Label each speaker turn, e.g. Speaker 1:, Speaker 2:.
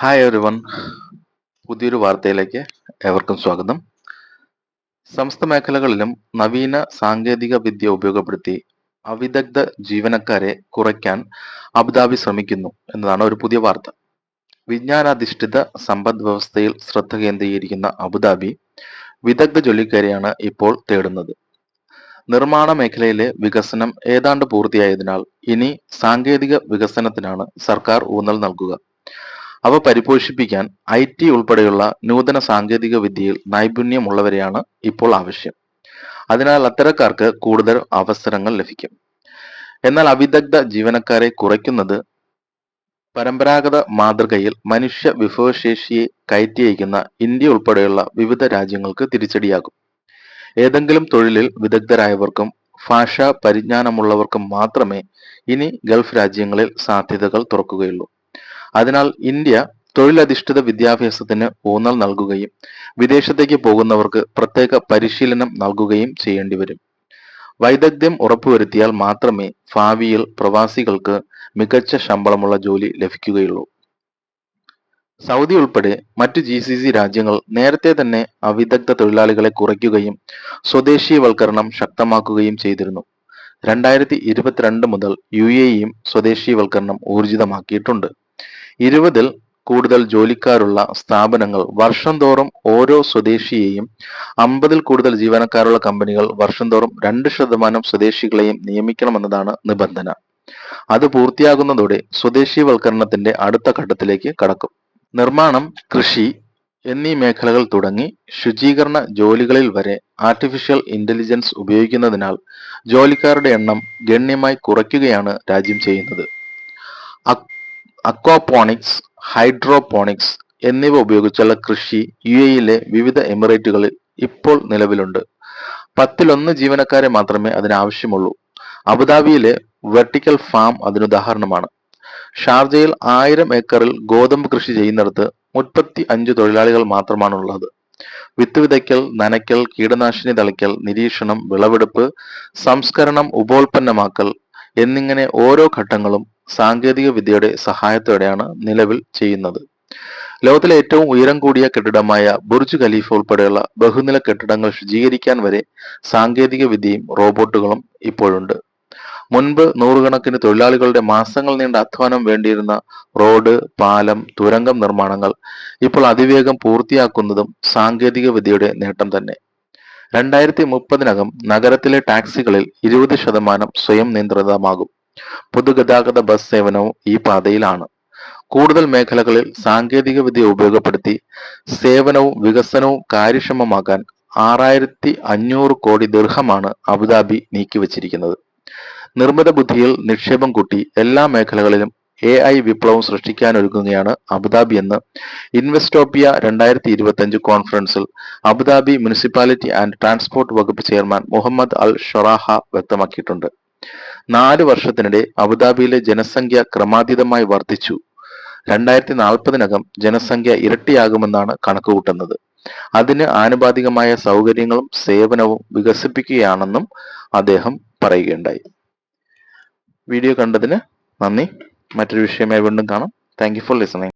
Speaker 1: Hi every one പുതിയൊരു വാർത്തയിലേക്ക് ഏവർക്കും സ്വാഗതം. സമസ്ത മേഖലകളിലും നവീന സാങ്കേതിക വിദ്യ ഉപയോഗപ്പെടുത്തി അവിദഗ്ധ ജീവനക്കാരെ കുറയ്ക്കാൻ അബുദാബി ശ്രമിക്കുന്നു എന്നതാണ് ഒരു പുതിയ വാർത്ത. വിജ്ഞാനാധിഷ്ഠിത സമ്പദ് വ്യവസ്ഥയിൽ ശ്രദ്ധ കേന്ദ്രീകരിക്കുന്ന അബുദാബി വിദഗ്ധ ജോലിക്കാരെയാണ് ഇപ്പോൾ തേടുന്നത്. നിർമ്മാണ മേഖലയിലെ വികസനം ഏതാണ്ട് പൂർത്തിയായതിനാൽ ഇനി സാങ്കേതിക വികസനത്തിനാണ് സർക്കാർ ഊന്നൽ നൽകുക. അവ പരിപോഷിപ്പിക്കാൻ ഐ ടി ഉൾപ്പെടെയുള്ള നൂതന സാങ്കേതിക വിദ്യയിൽ നൈപുണ്യമുള്ളവരെയാണ് ഇപ്പോൾ ആവശ്യം. അതിനാൽ അത്തരക്കാർക്ക് കൂടുതൽ അവസരങ്ങൾ ലഭിക്കും. എന്നാൽ അവിദഗ്ധ ജീവനക്കാരെ കുറയ്ക്കുന്നത് പരമ്പരാഗത മാതൃകയിൽ മനുഷ്യ വിഭവശേഷിയെ കയറ്റിയയക്കുന്ന ഇന്ത്യ ഉൾപ്പെടെയുള്ള വിവിധ രാജ്യങ്ങൾക്ക് തിരിച്ചടിയാകും. ഏതെങ്കിലും തൊഴിലിൽ വിദഗ്ധരായവർക്കും ഭാഷാ പരിജ്ഞാനമുള്ളവർക്കും മാത്രമേ ഇനി ഗൾഫ് രാജ്യങ്ങളിൽ സാധ്യതകൾ തുറക്കുകയുള്ളൂ. അതിനാൽ ഇന്ത്യ തൊഴിലധിഷ്ഠിത വിദ്യാഭ്യാസത്തിന് ഊന്നൽ നൽകുകയും വിദേശത്തേക്ക് പോകുന്നവർക്ക് പ്രത്യേക പരിശീലനം നൽകുകയും ചെയ്യേണ്ടി വരും. വൈദഗ്ധ്യം ഉറപ്പുവരുത്തിയാൽ മാത്രമേ ഭാവിയിൽ പ്രവാസികൾക്ക് മികച്ച ശമ്പളമുള്ള ജോലി ലഭിക്കുകയുള്ളൂ. സൗദി ഉൾപ്പെടെ മറ്റു ജി സി സി രാജ്യങ്ങൾ നേരത്തെ തന്നെ അവിദഗ്ധ തൊഴിലാളികളെ കുറയ്ക്കുകയും സ്വദേശീയവൽക്കരണം ശക്തമാക്കുകയും ചെയ്തിരുന്നു. രണ്ടായിരത്തി ഇരുപത്തിരണ്ട് മുതൽ യു എയും സ്വദേശീയവൽക്കരണം ഊർജിതമാക്കിയിട്ടുണ്ട്. ഇരുപതിൽ കൂടുതൽ ജോലിക്കാരുള്ള സ്ഥാപനങ്ങൾ വർഷം തോറും ഓരോ സ്വദേശിയെയും അമ്പതിൽ കൂടുതൽ ജീവനക്കാരുള്ള കമ്പനികൾ വർഷം തോറും രണ്ട് ശതമാനം സ്വദേശികളെയും നിയമിക്കണമെന്നതാണ് നിബന്ധന. അത് പൂർത്തിയാകുന്നതോടെ സ്വദേശീവൽക്കരണത്തിന്റെ അടുത്ത ഘട്ടത്തിലേക്ക് കടക്കും. നിർമ്മാണം കൃഷി എന്നീ മേഖലകൾ തുടങ്ങി ശുചീകരണ ജോലികളിൽ വരെ ആർട്ടിഫിഷ്യൽ ഇന്റലിജൻസ് ഉപയോഗിക്കുന്നതിനാൽ ജോലിക്കാരുടെ എണ്ണം ഗണ്യമായി കുറയ്ക്കുകയാണ് രാജ്യം ചെയ്യുന്നത്. അക്വാപോണിക്സ് ഹൈഡ്രോപോണിക്സ് എന്നിവ ഉപയോഗിച്ചുള്ള കൃഷി യു എയിലെ വിവിധ എമിറേറ്റുകളിൽ ഇപ്പോൾ നിലവിലുണ്ട്. പത്തിലൊന്ന് ജീവനക്കാരെ മാത്രമേ അതിനാവശ്യമുള്ളൂ. അബുദാബിയിലെ വെർട്ടിക്കൽ ഫാം അതിനുദാഹരണമാണ് ഷാർജയിൽ ആയിരം ഏക്കറിൽ ഗോതമ്പ് കൃഷി ചെയ്യുന്നിടത്ത് മുപ്പത്തി അഞ്ച് തൊഴിലാളികൾ മാത്രമാണുള്ളത്. വിത്ത് വിതയ്ക്കൽ നനയ്ക്കൽ കീടനാശിനി തളിക്കൽ നിരീക്ഷണം വിളവെടുപ്പ് സംസ്കരണം ഉപോൽപ്പന്നമാക്കൽ എന്നിങ്ങനെ ഓരോ ഘട്ടങ്ങളും സാങ്കേതിക വിദ്യയുടെ സഹായത്തോടെയാണ് നിലവിൽ ചെയ്യുന്നത്. ലോകത്തിലെ ഏറ്റവും ഉയരം കൂടിയ കെട്ടിടമായ ബുർജ് ഖലീഫ ഉൾപ്പെടെയുള്ള ബഹുനില കെട്ടിടങ്ങൾ ശുചീകരിക്കാൻ വരെ സാങ്കേതിക വിദ്യയും റോബോട്ടുകളും ഇപ്പോഴുണ്ട്. മുൻപ് നൂറുകണക്കിന് തൊഴിലാളികളുടെ മാസങ്ങൾ നീണ്ട അധ്വാനം വേണ്ടിയിരുന്ന റോഡ് പാലം തുരങ്കം നിർമ്മാണങ്ങൾ ഇപ്പോൾ അതിവേഗം പൂർത്തിയാക്കുന്നതും സാങ്കേതിക വിദ്യയുടെ നേട്ടം തന്നെ. രണ്ടായിരത്തി മുപ്പതിനകം നഗരത്തിലെ ടാക്സികളിൽ ഇരുപത് ശതമാനം സ്വയം നിയന്ത്രിതമാകും. പൊതുഗതാഗത ബസ് സേവനവും ഈ പാതയിലാണ്. കൂടുതൽ മേഖലകളിൽ സാങ്കേതിക വിദ്യ ഉപയോഗപ്പെടുത്തി സേവനവും വികസനവും കാര്യക്ഷമമാക്കാൻ ആറായിരത്തി അഞ്ഞൂറ് കോടി ദീർഘമാണ് അബുദാബി നീക്കിവച്ചിരിക്കുന്നത്. നിർമ്മിത ബുദ്ധിയിൽ നിക്ഷേപം കൂട്ടി എല്ലാ മേഖലകളിലും എ ഐ വിപ്ലവം സൃഷ്ടിക്കാനൊരുങ്ങുകയാണ് അബുദാബി എന്ന്. ഇൻവെസ്റ്റോപ്പിയ രണ്ടായിരത്തി ഇരുപത്തി അഞ്ച് കോൺഫറൻസിൽ Abu Dhabi municipality and transport വകുപ്പ് ചെയർമാൻ മുഹമ്മദ് അൽ ഷൊറാഹ വ്യക്തമാക്കിയിട്ടുണ്ട്. നാല് വർഷത്തിനിടെ അബുദാബിയിലെ ജനസംഖ്യ ക്രമാതീതമായി വർദ്ധിച്ചു. രണ്ടായിരത്തി നാൽപ്പതിനകം ജനസംഖ്യ ഇരട്ടിയാകുമെന്നാണ് കണക്കുകൂട്ടുന്നത്. അതിന് ആനുപാതികമായ സൗകര്യങ്ങളും സേവനവും വികസിപ്പിക്കുകയാണെന്നും അദ്ദേഹം പറയുകയുണ്ടായി. വീഡിയോ കണ്ടതിന് നന്ദി. മറ്റൊരു വിഷയമായി വീണ്ടും കാണാം. Thank for listening